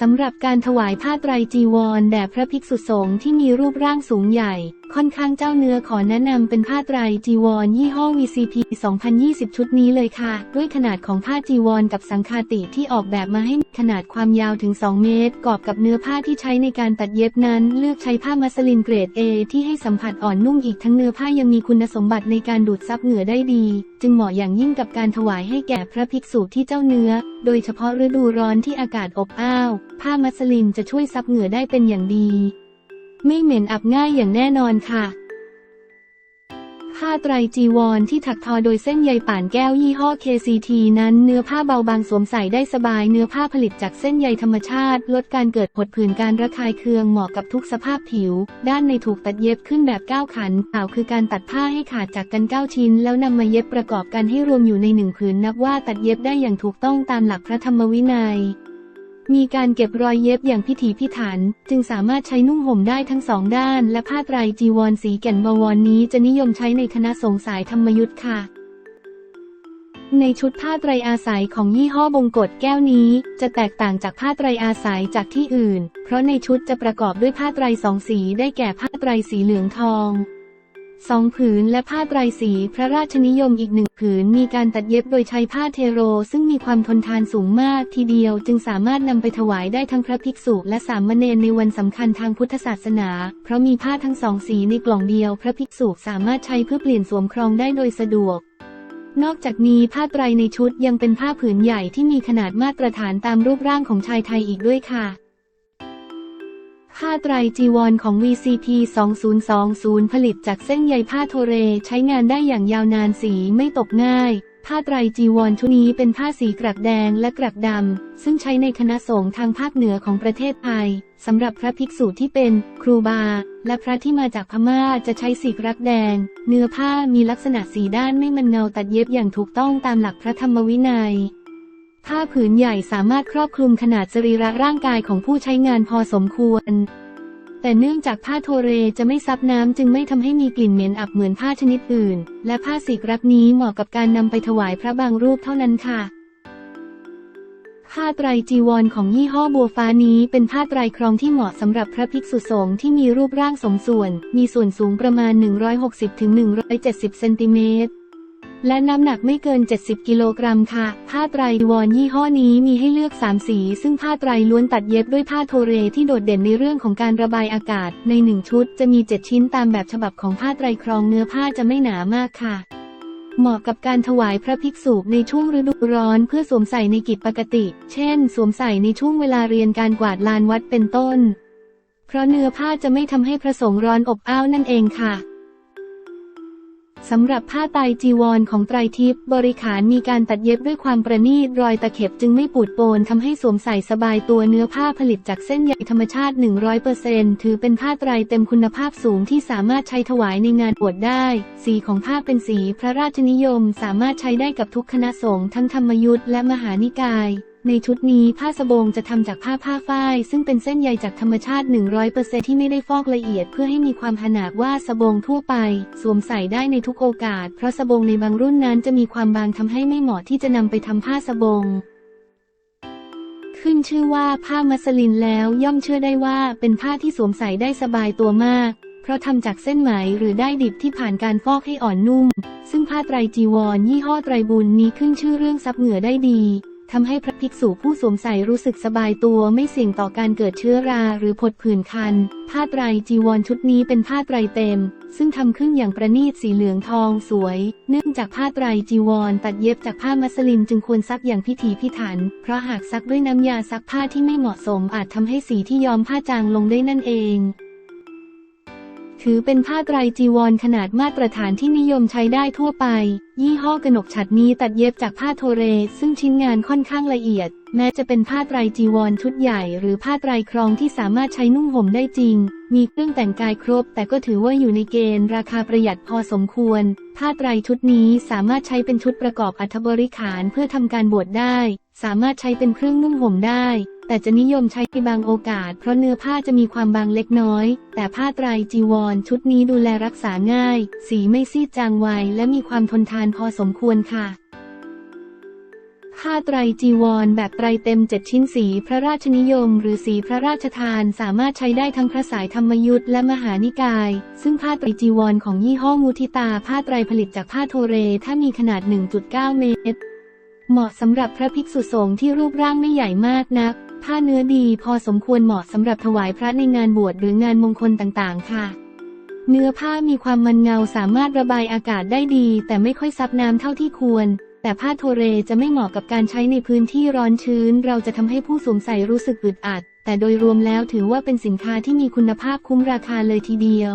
สำหรับการถวายผ้าไตรจีวรแด่พระภิกษุสงฆ์ที่มีรูปร่างสูงใหญ่ ค่อนข้างเจ้าเนื้อขอแนะนำเป็นผ้าไตรจีวร ยี่ห้อ VCP 2020 ชุดนี้เลยค่ะ ด้วยขนาดของผ้าจีวรกับสังคาติที่ออกแบบมาให้ขนาดความยาวถึง 2 เมตร กอบกับเนื้อผ้าที่ใช้ในการตัดเย็บนั้น เลือกใช้ผ้ามัสลินเกรด A ที่ให้สัมผัสอ่อนนุ่มอีกทั้งเนื้อผ้ายังมีคุณสมบัติในการดูดซับเหงื่อได้ดี จึงเหมาะอย่างยิ่งกับการถวายให้แก่พระภิกษุที่เจ้าเนื้อ โดยเฉพาะฤดูร้อนที่อากาศอบอ้าว ผ้ามัสลินจะช่วยซับเหงื่อได้เป็นอย่างดี ไม่เหม็นอับง่ายอย่างแน่นอนค่ะผ้าไตรจีวรที่ถักทอโดยเส้นใยป่านแก้วยี่ห้อ KCT นั้นเนื้อผ้าเบาบางสวมใส่ได้สบายเนื้อผ้าผลิตจากเส้นใยธรรมชาติ ลดการเกิดผดผื่นการระคายเคืองเหมาะกับทุกสภาพผิว ด้านในถูกตัดเย็บขึ้นแบบก้าวขันกล่าวคือการตัดผ้าให้ขาดจากกันก้าชิ้น แล้วนำมาเย็บประกอบกันให้รวมอยู่ในหนึ่งผืนนับว่าตัดเย็บได้อย่างถูกต้องตามหลักพระธรรมวินัย มีการเก็บรอยเย็บอย่างพิถีพิถัน จึงสามารถใช้นุ่งห่มได้ทั้งสองด้าน และผ้าไตรจีวรสีแก่นบวรนี้จะนิยมใช้ในคณะสงฆ์สายธรรมยุทธ์ค่ะ ในชุดผ้าไตรอาศัยของยี่ห้อบงกฎแก้วนี้ จะแตกต่างจากผ้าไตรอาศัยจากที่อื่น เพราะในชุดจะประกอบด้วยผ้าไตรสองสีได้แก่ผ้าไตรสีเหลืองทอง สองผืนและผ้าไตรสีพระราชนิยมอีกหนึ่งผืนมีการตัดเย็บโดยใช้ผ้าเทโร ซึ่งมีความทนทานสูงมากทีเดียวจึงสามารถนำไปถวายได้ทั้งพระภิกษุและสามเณรในวันสำคัญทางพุทธศาสนา เพราะมีผ้าทั้งสองสีในกล่องเดียว พระภิกษุสามารถใช้เพื่อเปลี่ยนสวมครองได้โดยสะดวกนอกจากนี้ผ้าไตรในชุดยังเป็นผ้าผืนใหญ่ที่มีขนาดมาตรฐานตามรูปร่างของชายไทยอีกด้วยค่ะ ผ้าไตรจีวรของ VCP 2020 ผลิตจากเส้นใยผ้าโทเรใช้งานได้อย่างยาวนานสีไม่ตกง่าย ผ้าไตรจีวรชุดนี้เป็นผ้าสีกรักแดงและกรักดำ ซึ่งใช้ในคณะสงฆ์ทางภาคเหนือของประเทศไทยสำหรับพระภิกษุที่เป็นครูบา และพระที่มาจากพม่าจะใช้สีกรักแดง เนื้อผ้ามีลักษณะสีด้านไม่มันเงาตัดเย็บอย่างถูกต้องตามหลักพระธรรมวินัย ผ้าผืนใหญ่สามารถครอบคลุมขนาดสรีระร่างกายของผู้ใช้งานพอสมควร แต่เนื่องจากผ้าโทเรจะไม่ซับน้ำจึงไม่ทำให้มีกลิ่นเหม็นอับเหมือนผ้าชนิดอื่น และผ้าสีกรักนี้เหมาะกับการนำไปถวายพระบางรูปเท่านั้นค่ะผ้าไตรจีวรของยี่ห้อบัวฟ้านี้เป็นผ้าไตรครองที่เหมาะสำหรับพระภิกษุสงฆ์ที่มีรูปร่างสมส่วน มีส่วนสูงประมาณ 160-170 เซนติเมตร และน้ำหนักไม่เกิน 70 กิโลกรัมค่ะ ผ้าไตรจีวรยี่ห้อนี้มีให้เลือก 3 สี ซึ่งผ้าไตรล้วนตัดเย็บด้วยผ้าโทเรที่โดดเด่นในเรื่องของการระบายอากาศ ในหนึ่งชุดจะมี 7 ชิ้นตามแบบฉบับของผ้าไตรครองเนื้อผ้าจะไม่หนามากค่ะ เหมาะกับการถวายพระภิกษุในช่วงฤดูร้อนเพื่อสวมใส่ในกิจปกติ เช่น สวมใส่ในช่วงเวลาเรียนการกวาดลานวัดเป็นต้น เพราะเนื้อผ้าจะไม่ทำให้พระสงฆ์ร้อนอบอ้าวนั่นเองค่ะ สำหรับผ้าไตจีวรของไตรทิพย์บริขารมีการตัดเย็บด้วยความประณีตรอยตะเข็บจึงไม่ปูดโปนทำให้สวมใส่สบายตัวเนื้อผ้าผลิตจากเส้นใยธรรมชาติ 100%ถือเป็นผ้าไตรเต็มคุณภาพสูงที่สามารถใช้ถวายในงานบวชได้ สีของผ้าเป็นสีพระราชนิยม สามารถใช้ได้กับทุกคณะสงฆ์ทั้งธรรมยุทธ์และมหานิกาย ในชุดนี้ผ้าสบงจะทำจากผ้าผ้าฝ้าย ซึ่งเป็นเส้นใยจากธรรมชาติ 100%ที่ไม่ได้ฟอกละเอียดเพื่อให้มีความหนาว่าสบงทั่วไป สวมใส่ได้ในทุกโอกาส เพราะสบงในบางรุ่นนั้นจะมีความบางทำให้ไม่เหมาะที่จะนำไปทำผ้าสบง ขึ้นชื่อว่าผ้ามัสลินแล้วย่อมเชื่อได้ว่าเป็นผ้าที่สวมใส่ได้สบายตัวมากเพราะทำจากเส้นไหมหรือได้ดิบที่ผ่านการฟอกให้อ่อนนุ่ม ซึ่งผ้าไตรจีวรยี่ห้อไตรบุญนี้ขึ้นชื่อเรื่องซับเหงื่อได้ดี ทำให้พระภิกษุผู้สวมใส่รู้สึกสบายตัวไม่เสี่ยงต่อการเกิดเชื้อราหรือผดผื่นคัน ผ้าไตรจีวรชุดนี้เป็นผ้าไตรเต็ม ซึ่งทำขึ้นอย่างประณีตสีเหลืองทองสวย เนื่องจากผ้าไตรจีวรตัดเย็บจากผ้ามัสลินจึงควรซักอย่างพิถีพิถัน เพราะหากซักด้วยน้ำยาซักผ้าที่ไม่เหมาะสมอาจทำให้สีที่ย้อมผ้าจางลงได้นั่นเอง ถือเป็นผ้าไตรจีวรขนาดมาตรฐานที่นิยมใช้ได้ทั่วไป ยี่ห้อกนกฉัดนี้ตัดเย็บจากผ้าโทเร ซึ่งชิ้นงานค่อนข้างละเอียด แม้จะเป็นผ้าไตรจีวรชุดใหญ่ หรือผ้าไตรครองที่สามารถใช้นุ่งห่มได้จริง มีเครื่องแต่งกายครบ แต่ก็ถือว่าอยู่ในเกณฑ์ราคาประหยัดพอสมควร ผ้าไตรชุดนี้สามารถใช้เป็นชุดประกอบอัฐบริขารเพื่อทำการบวชได้ สามารถใช้เป็นเครื่องนุ่งห่มได้ แต่จะนิยมใช้ในบางโอกาส เพราะเนื้อผ้าจะมีความบางเล็กน้อย แต่ผ้าไตรจีวร ชุดนี้ดูแลรักษาง่าย สีไม่ซีดจางไวและมีความทนทานพอสมควรค่ะ ผ้าไตรจีวร แบบไตรเต็มเจ็ดชิ้นสีพระราชนิยม หรือสีพระราชทานสามารถใช้ได้ทั้งพระสายธรรมยุทธ์และมหานิกาย ซึ่งผ้าไตรจีวรของยี่ห้อมูทิตา ผ้าไตรผลิตจากผ้าโทเร ถ้ามีขนาด 1.9 เมตร เหมาะสำหรับพระภิกษุสงฆ์ที่รูปร่างไม่ใหญ่มากนัก ผ้าเนื้อดีพอสมควรเหมาะสำหรับถวายพระในงานบวชหรืองานมงคลต่างๆ ค่ะ เนื้อผ้ามีความมันเงาสามารถระบายอากาศได้ดี แต่ไม่ค่อยซับน้ำเท่าที่ควร แต่ผ้าโทเรจะไม่เหมาะกับการใช้ในพื้นที่ร้อนชื้น เราจะทำให้ผู้สวมใส่รู้สึกอึดอัด แต่โดยรวมแล้วถือว่าเป็นสินค้าที่มีคุณภาพคุ้มราคาเลยทีเดียว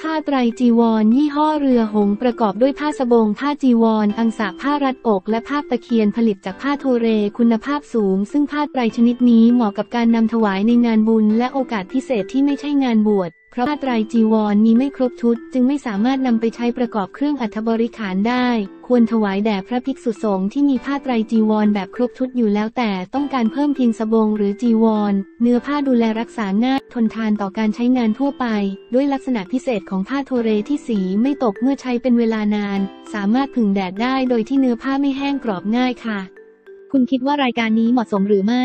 ผ้าไตรจีวร ยี่ห้อเรือหงประกอบด้วยผ้าสบง ผ้าจีวร อังสะผ้ารัดอก และผ้าตะเคียนผลิตจากผ้าโทเรคุณภาพสูง ซึ่งผ้าไตรชนิดนี้เหมาะกับการนำถวายในงานบุญ และโอกาสพิเศษที่ไม่ใช่งานบวช ราะผ้าไตรจีวรมีไม่ครบชุด จึงไม่สามารถนำไปใช้ประกอบเครื่องอัฐบริขารได้ ควรถวายแด่พระภิกษุสงฆ์ที่มีผ้าไตรจีวรแบบครบชุดอยู่แล้วแต่ต้องการเพิ่มเพียงสบงหรือจีวร เนื้อผ้าดูแลรักษาง่ายทนทานต่อการใช้งานทั่วไป ด้วยลักษณะพิเศษของผ้าโทเรที่สีไม่ตกเมื่อใช้เป็นเวลานาน สามารถผึ่งแดดได้โดยที่เนื้อผ้าไม่แห้งกรอบง่ายค่ะ คุณคิดว่ารายการนี้เหมาะสมหรือไม่